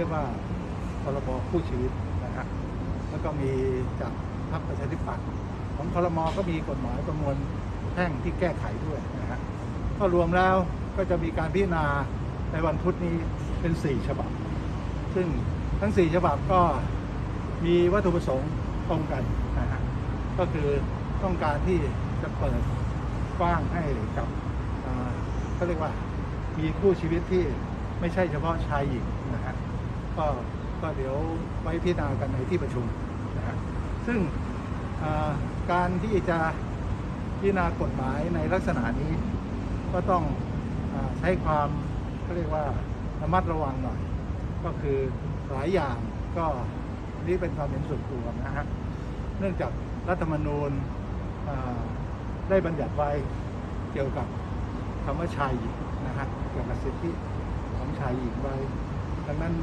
รียกว่าพรบคู่ชีวิตนะฮะแล้วก็มีจากพรรคประชาธิปัตย์ของครมก็มีกฎหมายประมวลแพ่งที่แก้ไขด้วยนะฮะก็รวมแล้วก็จะมีการพิจารณาในวันพุธนี้เป็น 4 ฉบับ ซึ่งทั้ง 4 ฉบับก็มีวัตถุประสงค์ตรงกันนะฮะก็คือต้องการที่จะเปิดกว้างให้กับเขาเรียกว่ามีคู่ชีวิตที่ไม่ใช่เฉพาะชายหญิงนะฮะ ก็ก็เดี๋ยวไว้พิจารณากันในที่ประชุมนะฮะซึ่งการที่จะพิจารณากฎหมายในลักษณะนี้ก็ต้องอใช้ความเขาเรียกว่าระมัดระวังหน่อย ก็คือหลายอย่างก็นี่เป็นความเห็นส่วนตัวนะฮะเนื่องจากรัฐธรรมนูญได้บัญญัติไว้เกี่ยวกับคำว่าชายหญิงนะฮะเกี่ยวกับสิทธิของชายหญิงไว้ ดังนั้น